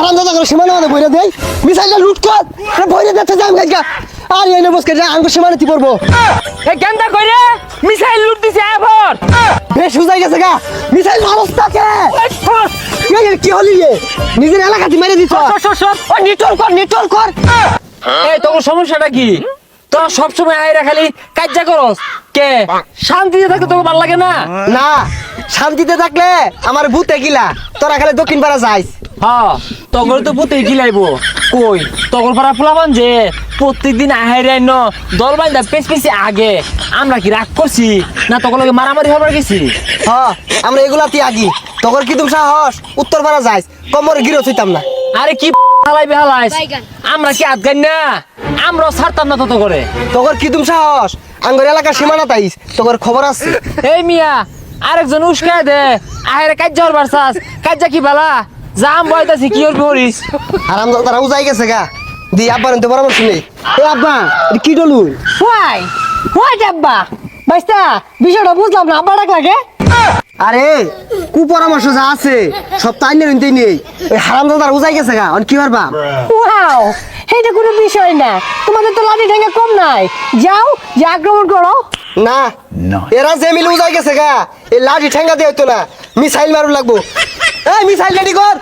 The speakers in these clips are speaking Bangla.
হারাম দাদা করে সীমানা মানে বইরে দেয়। মিসাইলটা লুট কর বইরে দেখতে যাই আমি আর এনে কেটে আমি কি পড়ব। এ কেনটা কইরে মিসাইল লুট দিছে এবার বেশ গেছে গা মিসাইল অবস্থাকে কি? হলি রে? নিজের এলাকাতে মেরে দিছ। নিটল কর নিটল কর। এই তোর সমস্যাটা কি? তোরা সবসময় আইরা খালি কাজ্জা করস। কে? শান্তিতে থাকতে তোকে ভালো লাগে না? না শান্তিতে থাকলে আমার ভূতে গিলা তোরা খালি দক্ষিণ পাড়া যাইস। হ্যাঁ তখন তো গিলাইবো। কই? তখন পারা ফুলাবান যে প্রত্যেকদিন আহাইরে ন দল বাইন্দা পেছ পেছি আগে। আমরা কি রাগ করছি? না তখন লগে মারামারি হবার গেছি? হ আমরা এগুলাতে আগি। তখন কি তুমি সাহস? উত্তর পাড়া যাইস কমরে গিরো থইতাম না। আরে কি হালাই বেহালাইস আমরা কি আটগাই না? আমরাও ছাড়তাম না তত করে তখন কি তুমি সাহস? আঙ্গর এলাকার সীমানা তাইস তোর খবর আছে। এই মিয়া আরেকজন উস্কায় দে। আহেরে কাজ্জা হরবার চাস। কাজ্জা কি বালা? জাম বয়তাছি কি করবি হরিস আরাম তারা উজাই গেছে গা। দি আব্বা নিতে পরামর্শ নেই। এ আব্বা কি ডলু? হোয়াই? হোয়াই ডাব্বা বাইস্তা বিষয়টা বুঝলাম না। আব্বা ডাক লাগে আরে কু পরামর্শ যা আছে সব তাই নিয়ে নিতেই নেই। ওই হারাম দাদার উজাই গেছে গা অন কি পারবা ওয়াও এটা কোনো বিষয় না। তোমাদের তো লাঠি ঠেঙ্গা কম নাই। যাও যে আক্রমণ করো। না এরা যে মিলে উজাই গেছে গা এই লাঠি ঠেঙ্গা দিয়ে হইতো না। মিসাইল মারু লাগবো। এই মিসাইল রেডি কর।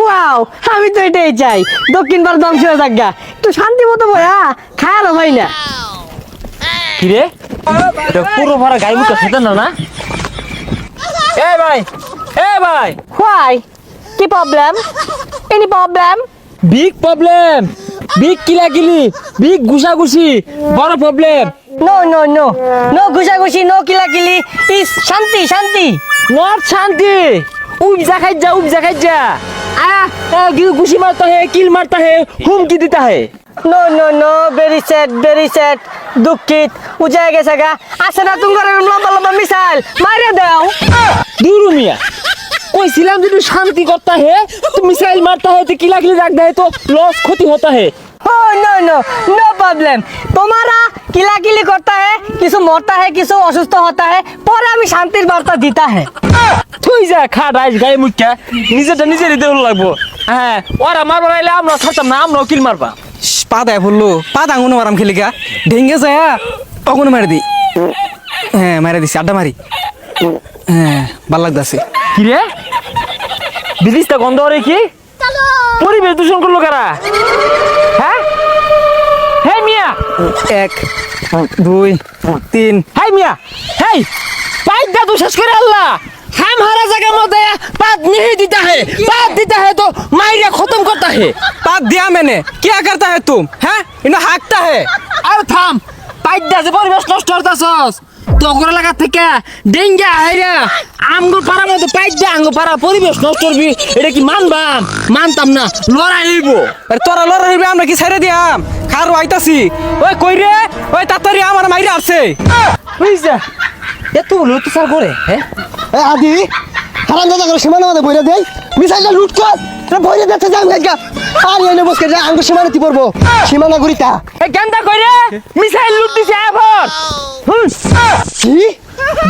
ওয়াও আমি তো এটাই চাই। দক্ষিণ ভারত ধ্বংস হয়ে যাক গা। একটু শান্তি মতো বয়া খায়ালো হয় না। কি রে এটা পুরো ভরা গাই মুখে খেতেন না? এ ভাই এ ভাই। হোয়াই কি problem any problem big problem big কিলাকিলি big ঘুষাঘুষি বড় problem no no no no ঘুষাঘুষি no কিলাকিলি। ইস শান্তি শান্তি। নট শান্তি। উপজা খাই যা উপজা খাই যা আ ঘুষি মারতা হে কিল মারতা হে হুমকি দিতা হে। No no no very sad very sad দুঃখিত। উজায় গেছে গা। আছে না তুমি লম্বা লম্বা মিসাইল। মারে দাও। দুরু মিয়া। কইছিলাম যদি শান্তি করতা হে তো মিসাইল মারতা হে তো কিলাকিলি রাখতা হে তো লস ক্ষতি হতা হে। ও নো নো নো প্রবলেম তোমারা কিলাকিলি করতা হে কিছু মরতা হে কিছু অসুস্থ হতা হে পরে আমি শান্তির বার্তা দিতা হে। তুই যা খা রাইস গায়ে মুখ্যা নিজেটা নিজেরই দেউল লাগবো। হ্যাঁ ওরা মারবার আইলে আমরা ছাড়তাম না আমরাও কিল মারবা। পা দেয় বলল পা দাঙ্গুনো আরাম খেলে গা। ঢেঙ্গে যায় তখনও মারি দিই হ্যাঁ মারি দিছি আড্ডা মারি। হ্যাঁ ভালো লাগতেছে কি রে বিলিসটা গন্ধ হরে কি পরিবেশ দূষণ করল কারা হ্যাঁ হ্যাঁ মিয়া এক দুই তিন হ্যাঁ মিয়া হ্যাঁ পাইপ দাদু শেষ করে আল্লাহ हम हरा जगह में दया पात नहीं देता है पात देता है तो मायरा खत्म करता है पात दिया मैंने क्या करता है तुम हैं इन्हें हाँकता है अरे थाम पाइट दे परिवेश नष्ट करता सस তগর লাগা থেকে ডেঙ্গা হাইরা আমগো পাড়ার মধ্যে পাইপ দা আঙ্গো পাড়া পরিবেশ নষ্ট করবি এটা কি মানবাম মানতাম না লড়াই হইব। আরে তোরা লড়া হইবে আমরা কি ছেড়ে দিয়াম? খারো আইতাছি। ওই কই রে? ওই তাড়াতাড়ি আমার মাইরে আসছে বুঝছা এত বলে অত্যাচার করে হ্যাঁ আদি হারাম দাদা করে সীমানা মানে বইরে দেই। মিসাইলটা লুট কর বইরে দেখতে গাইকা আর এনে বসকে যা আঙ্গ সীমানাতে পড়ব সীমানা গুরিতা এই কেনটা কইরে মিসাইল লুট দিছে হুম কি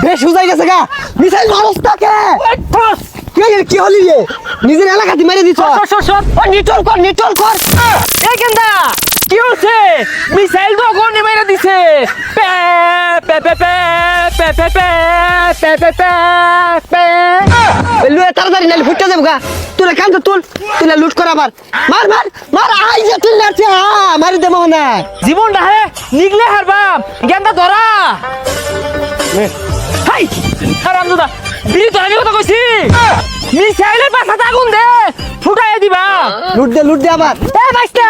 বেশ উজাই গেছে গা মিসাইল অবস্থাকে ঠস কি হলি রে নিজের এলাকাতে মেরে দিছ নিটল কর নিটল কর এই কেনটা কি হচ্ছে মিসাইল তো গনে মেরে দিছে পে পে পে পে পে পে পে পে পে পে তাড়াতাড়ি নালে ফুটতে যাব গা। তুলে কান তো তুল তুলে লুট কর আবার। মার মার মার আই যে তুল নাচে মারি দে মোহনা। জীবনটা হে নিগলে হারবাম জ্ঞানটা ধরা। হাই হারাম দাদা বিড়ি তো আমি কথা কইছি। মিসাইলের পাশাতে আগুন দে ফুটাই দিবা। লুট দে লুট দে আবার। এ বাইস্তা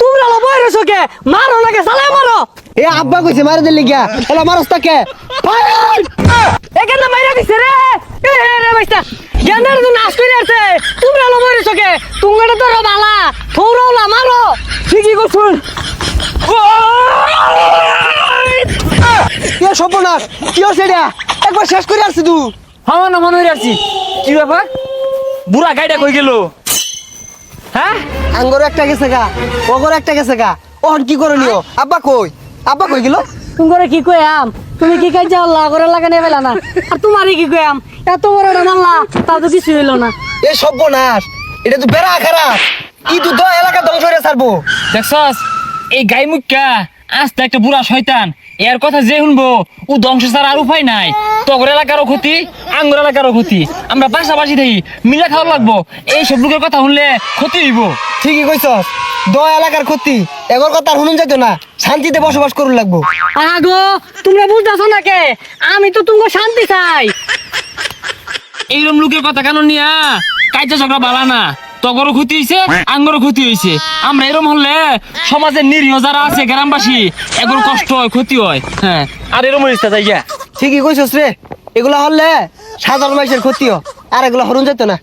তোমরা লো বইরে চোখে মারো লাগে সালে মারো। এ আব্বা কইছে মারি দে লিগা এলা মারস তাকে। ফায়ার এখানে মাইরা দিছে রে? এ গেন্দার তো নাশ করে আছে তোমরা লো বইরে চোখে তোমরা তো বালা থৌরাওলা মারো ঠিকই করছুন এ সর্বনাশ কি হচ্ছে এটা একবার শেষ করে আসছি তুই আমার না মনে হয়ে আসছি কি ব্যাপার বুড়া গাইডা কই গেল। হ্যাঁ আঙ্গর একটা গেছে গা ওগর একটা গেছে গা। ওহন কি করে নিও আব্বা কই আব্বা কই গেল। তুমি কি কয়াম তুমি কি কাজ আল্লাহ করে লাগানে বেলা না? আর তোমারই কি কয়াম এত বড় তা তো কিছু হইল না। এ সর্বনাশ এটা তো বেড়া খারাপ। ই তো দ এলাকা ধ্বংস করে ছাড়বো। দেখছস এই গাই মুখা আস্তে একটা বুড়া শয়তান। এর কথা যে শুনব ও ধ্বংস ছাড়া আর উপায় নাই। তগর এলাকারও ক্ষতি আঙ্গুর এলাকারও ক্ষতি। আমরা পাশাপাশি থাকি মিলে খাওয়া লাগবো। এই সব লোকের কথা শুনলে ক্ষতি হইব। ঠিকই কইছস দ এলাকার ক্ষতি। এগর কথা শুনুন যাইতো না শান্তিতে বসবাস করুন লাগবো। আগো তোমরা বুঝতেছো না কে? আমি তো তুমি শান্তি চাই। এইরকম লোকের কথা কেন নিয়া? কাজ ঝগড়া বালা না। ক্ষতি হয়েছে আঙ্গরও ক্ষতি হয়েছে আমরা এরম হলে সমাজের নিরীহ যারা আছে, গ্রামবাসী এগুলো কষ্ট হয়, ক্ষতি হয়। হ্যাঁ আর এরম হয়েছে তাই ঠিকই কইছস রে। এগুলা হলে সাধারণ মানুষের ক্ষতি হয়, আর এগুলো হরণ যেত না।